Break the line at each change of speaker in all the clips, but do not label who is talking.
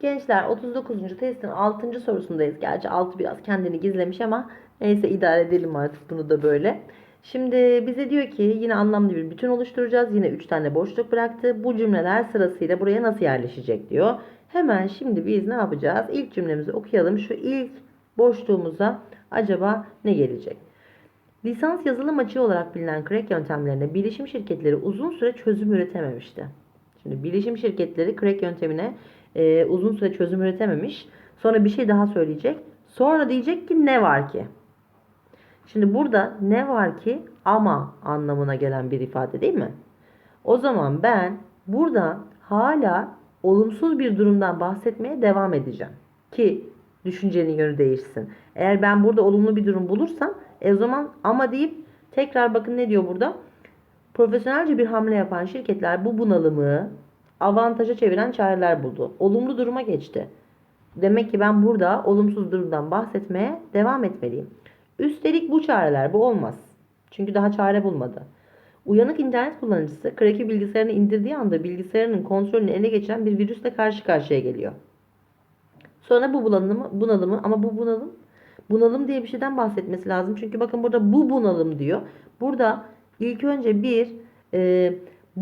Gençler 39. testin 6. sorusundayız. Gerçi 6 biraz kendini gizlemiş ama neyse idare edelim artık bunu da böyle. Şimdi bize diyor ki yine anlamlı bir bütün oluşturacağız. Yine 3 tane boşluk bıraktı. Bu cümleler sırasıyla buraya nasıl yerleşecek diyor. Hemen şimdi biz ne yapacağız? İlk cümlemizi okuyalım. Şu ilk boşluğumuza acaba ne gelecek? Lisans yazılım açığı olarak bilinen crack yöntemlerine bilişim şirketleri uzun süre çözüm üretememişti. Şimdi bilişim şirketleri crack yöntemine e, uzun süre çözüm üretememiş. Sonra bir şey daha söyleyecek. Sonra diyecek ki ne var ki? Şimdi burada ne var ki ama anlamına gelen bir ifade değil mi? O zaman ben burada hala olumsuz bir durumdan bahsetmeye devam edeceğim. Ki düşüncenin yönü değişsin. Eğer ben burada olumlu bir durum bulursam e o zaman ama deyip tekrar bakın ne diyor burada? Profesyonelce bir hamle yapan şirketler bu bunalımı avantaja çeviren çareler buldu. Olumlu duruma geçti. Demek ki ben burada olumsuz durumdan bahsetmeye devam etmeliyim. Üstelik bu çareler bu olmaz. Çünkü daha çare bulmadı. Uyanık internet kullanıcısı Crack'i bilgisayarına indirdiği anda bilgisayarının kontrolünü ele geçiren bir virüsle karşı karşıya geliyor. Sonra bu bunalımı, bunalımı ama bu bunalım bunalım diye bir şeyden bahsetmesi lazım. Çünkü bakın burada bu bunalım diyor. Burada ilk önce bir e,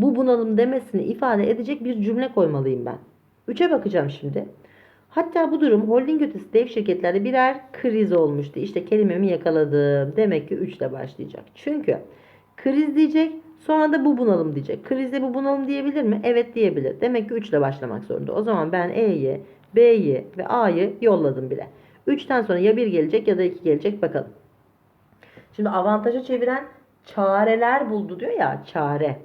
bu bunalım demesini ifade edecek bir cümle koymalıyım ben. Üçe bakacağım şimdi. Hatta bu durum holding ötesi dev şirketlerde birer kriz olmuştu. İşte kelimemi yakaladım. Demek ki 3 ile başlayacak. Çünkü kriz diyecek sonra da bu bunalım diyecek. Krizde bu bunalım diyebilir mi? Evet diyebilir. Demek ki 3 ile başlamak zorunda. O zaman ben E'yi, B'yi ve A'yı yolladım bile. 3'ten sonra ya 1 gelecek ya da 2 gelecek bakalım. Şimdi avantaja çeviren çareler buldu diyor ya çare.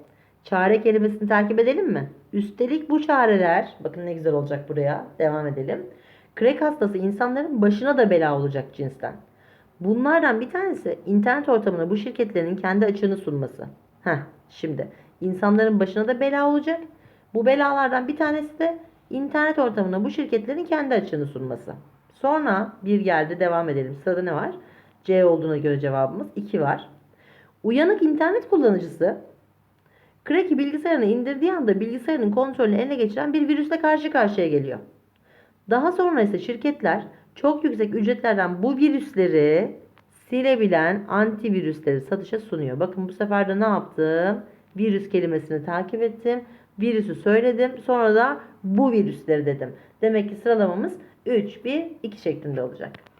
Çare kelimesini takip edelim mi? Üstelik bu çareler, bakın ne güzel olacak buraya. Devam edelim. Krek hastası insanların başına da bela olacak cinsten. Bunlardan bir tanesi internet ortamına bu şirketlerin kendi açığını sunması. Heh, şimdi insanların başına da bela olacak. Bu belalardan bir tanesi de internet ortamına bu şirketlerin kendi açığını sunması. Sonra bir geldi devam edelim. Sırada ne var? C olduğuna göre cevabımız 2 var. Uyanık internet kullanıcısı Crack'i bilgisayarına indirdiği anda bilgisayarın kontrolünü ele geçiren bir virüsle karşı karşıya geliyor. Daha sonra ise şirketler çok yüksek ücretlerden bu virüsleri silebilen antivirüsleri satışa sunuyor. Bakın bu sefer de ne yaptım? Virüs kelimesini takip ettim. Virüsü söyledim. Sonra da bu virüsleri dedim. Demek ki sıralamamız 3, 1, 2 şeklinde olacak.